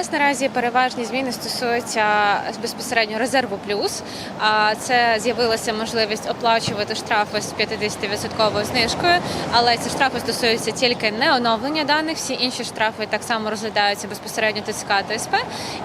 нас наразі переважні зміни стосуються безпосередньо резерву плюс. Це з'явилася можливість оплачувати штрафи з 50% знижкою, але ці штрафи стосуються тільки не оновлення даних. Всі інші штрафи так само розглядаються безпосередньо ТЦК та СП,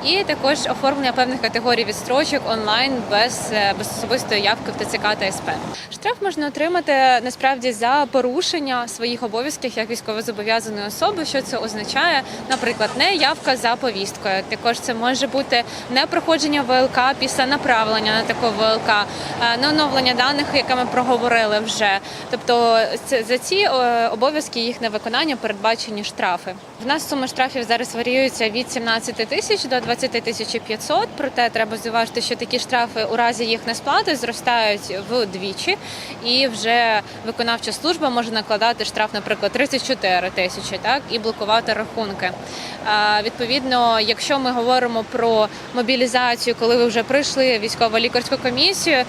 і також оформлення певних категорій відстрочок онлайн без, е, без особистої явки в ТЦК та СП. Штраф можна отримати насправді за порушення своїх обов'язків як військовозобов'язаної особи. Що це означає? Наприклад, не явка за повісткою. Також це може бути не проходження ВЛК після направлення на таку ВЛК, е, не оновлення даних, яке ми проговорили вже. Тобто за ці е, обов'язки їх невиконання передбачені штрафи. В нас суми штрафів зараз варіюються від 17 тисяч до 20 тисяч 500, Проте треба зважити, що такі штрафи у разі їх несплати зростають вдвічі, і вже виконавча служба може накладати штраф, наприклад, 34 тисячі, так і блокувати рахунки. А, Якщо ми говоримо про мобілізацію, коли ви вже пройшли військово-лікарську комісію, е,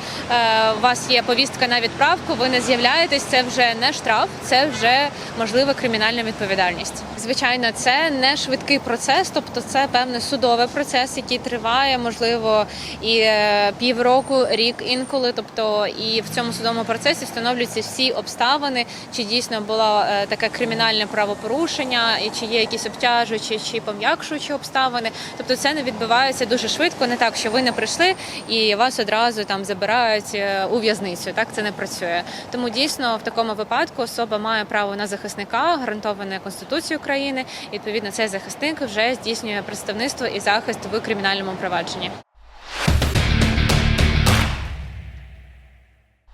у вас є повістка на відправку, ви не з'являєтесь, це вже не штраф, це вже можлива кримінальна відповідальність. Звичайно, це не швидкий процес, тобто це певний судовий процес, який триває, можливо, і е, півроку, рік інколи. Тобто, і в цьому судовому процесі встановлюються всі обставини, чи дійсно було е, таке кримінальне правопорушення, і чи є якісь обтяжуючі чи пом'якшуючі обставини. Тобто, це не відбувається дуже швидко, не так, що ви не прийшли і вас одразу там забирають е, у в'язницю. Так це не працює. Тому дійсно в такому випадку особа має право на захисника, гарантоване Конституцією України. І, відповідно, цей захисник вже здійснює представництво і захист в кримінальному провадженні.